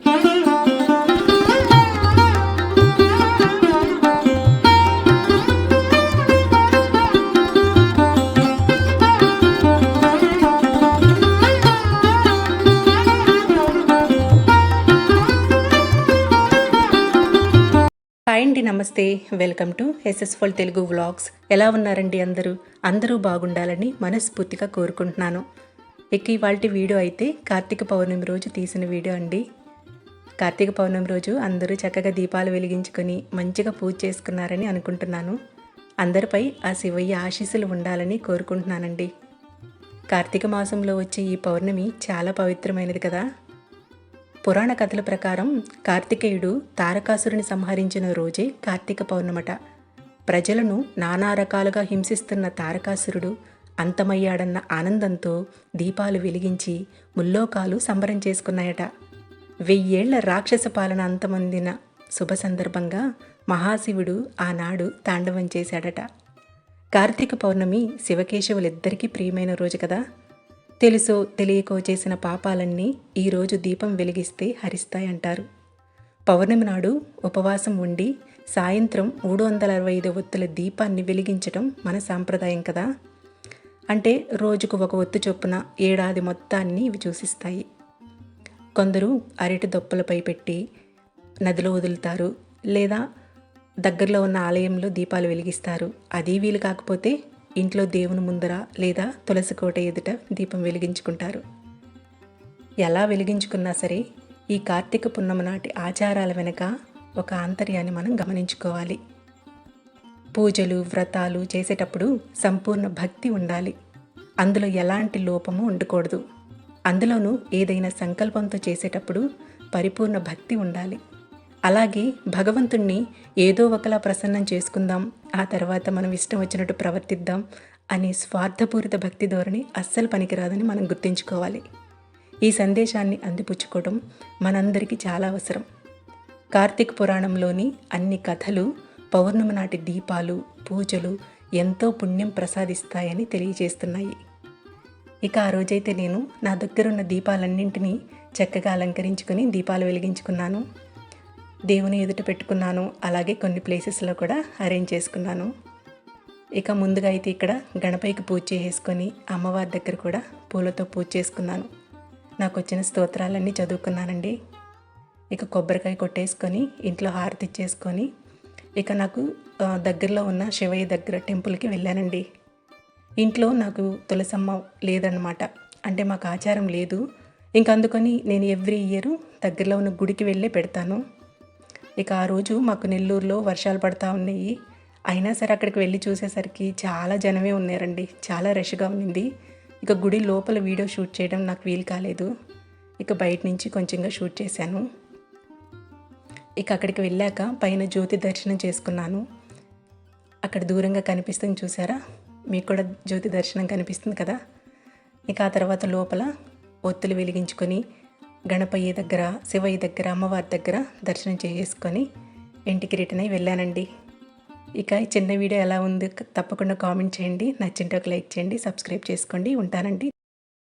Hi అండి నమస్తే. Welcome to successful Telugu vlogs. ఎలా ఉన్నారండి అందరూ? అందరూ బాగుండాలని మనస్ఫూర్తిగా కోరుకుంటున్నాను. ఇక ఇవాళ వీడియో అయితే కార్తీక పౌర్ణమి రోజు తీసిన వీడియో అండి. కార్తీక పౌర్ణమి రోజు అందరూ చక్కగా దీపాలు వెలిగించుకొని మంచిగా పూజ చేసుకున్నారని అనుకుంటున్నాను. అందరిపై ఆ శివయ్య ఆశీస్సులు ఉండాలని కోరుకుంటున్నానండి. కార్తీక మాసంలో వచ్చే ఈ పౌర్ణమి చాలా పవిత్రమైనది కదా. పురాణ కథల ప్రకారం కార్తికేయుడు తారకాసురుని సంహరించిన రోజే కార్తీక పౌర్ణమట. ప్రజలను నానా రకాలుగా హింసిస్తున్న తారకాసురుడు అంతమయ్యాడన్న ఆనందంతో దీపాలు వెలిగించి ముల్లోకాలు సంబరం చేసుకున్నాయట. వెయ్యేళ్ళ రాక్షస పాలన అంతమందిన శుభ సందర్భంగా మహాశివుడు ఆనాడు తాండవం చేశాడట. కార్తీక పౌర్ణమి శివకేశవులిద్దరికీ ప్రియమైన రోజు కదా. తెలుసో తెలియకో చేసిన పాపాలన్నీ ఈరోజు దీపం వెలిగిస్తే హరిస్తాయంటారు. పౌర్ణమి నాడు ఉపవాసం ఉండి సాయంత్రం మూడు వందల అరవై ఐదు ఒత్తుల దీపాన్ని వెలిగించటం మన సాంప్రదాయం కదా. అంటే రోజుకు ఒక ఒత్తు చొప్పున ఏడాది మొత్తాన్ని ఇవి చూసిస్తాయి. కొందరు అరటి దొప్పలపై పెట్టి నదిలో వదులుతారు లేదా దగ్గరలో ఉన్న ఆలయంలో దీపాలు వెలిగిస్తారు. అది వీలు కాకపోతే ఇంట్లో దేవుని ముందర లేదా తులసి కోట ఎదుట దీపం వెలిగించుకుంటారు. ఎలా వెలిగించుకున్నా సరే ఈ కార్తీక పున్నమ నాటి ఆచారాల వెనుక ఒక ఆంతర్యాన్ని మనం గమనించుకోవాలి. పూజలు వ్రతాలు చేసేటప్పుడు సంపూర్ణ భక్తి ఉండాలి. అందులో ఎలాంటి లోపము ఉండకూడదు. అందులోనూ ఏదైనా సంకల్పంతో చేసేటప్పుడు పరిపూర్ణ భక్తి ఉండాలి. అలాగే భగవంతుణ్ణి ఏదో ఒకలా ప్రసన్నం చేసుకుందాం ఆ తర్వాత మనం ఇష్టం వచ్చినట్టు ప్రవర్తిద్దాం అనే స్వార్థపూరిత భక్తి ధోరణి అస్సలు పనికిరాదని మనం గుర్తుంచుకోవాలి. ఈ సందేశాన్ని అందిపుచ్చుకోవడం మనందరికీ చాలా అవసరం. కార్తీక పురాణంలోని అన్ని కథలు పౌర్ణమి నాటి దీపాలు పూజలు ఎంతో పుణ్యం ప్రసాదిస్తాయని తెలియజేస్తున్నాయి. ఇక ఆ రోజైతే నేను నా దగ్గరున్న దీపాలన్నింటినీ చక్కగా అలంకరించుకొని దీపాలు వెలిగించుకున్నాను. దేవుని ఎదుట పెట్టుకున్నాను. అలాగే కొన్ని ప్లేసెస్లో కూడా అరేంజ్ చేసుకున్నాను. ఇక ముందుగా అయితే ఇక్కడ గణపైకి పూజ చేసుకొని అమ్మవారి దగ్గర కూడా పూలతో పూజ చేసుకున్నాను. నాకు వచ్చిన స్తోత్రాలన్నీ చదువుకున్నానండి. ఇక కొబ్బరికాయ కొట్టేసుకొని ఇంట్లో హారతి ఇచ్చేసుకొని ఇక నాకు దగ్గరలో ఉన్న శివయ్య దగ్గర టెంపుల్కి వెళ్ళానండి. ఇంట్లో నాకు తులసమ్మ లేదన్నమాట. అంటే మాకు ఆచారం లేదు. ఇంక అందుకని నేను ఎవ్రీ ఇయర్ దగ్గరలో ఉన్న గుడికి వెళ్ళే పెడతాను. ఇక ఆ రోజు మాకు నెల్లూరులో వర్షాలు పడతా ఉన్నాయి. అయినా సరే అక్కడికి వెళ్ళి చూసేసరికి చాలా జనమే ఉన్నారండి. చాలా రష్గా ఉన్నింది ఇక గుడి లోపల వీడియో షూట్ చేయడం నాకు వీలు కాలేదు. ఇక బయట నుంచి కొంచెంగా షూట్ చేశాను. ఇక అక్కడికి వెళ్ళాక పైన జ్యోతి దర్శనం చేసుకున్నాను. అక్కడ దూరంగా కనిపిస్తుంది చూసారా? మీకు కూడా జ్యోతి దర్శనం కనిపిస్తుంది కదా? ఇక ఆ తర్వాత లోపల ఒత్తులు వెలిగించుకొని గణపయ్య దగ్గర శివయ్య దగ్గర అమ్మవారి దగ్గర దర్శనం చేసుకొని ఇంటికి రిటర్న్ అయి వెళ్ళానండి. ఇక ఈ చిన్న వీడియో ఎలా ఉంది తప్పకుండా కామెంట్ చేయండి. నచ్చింటే ఒక లైక్ చేయండి సబ్స్క్రైబ్ చేసుకోండి. ఉంటానండి.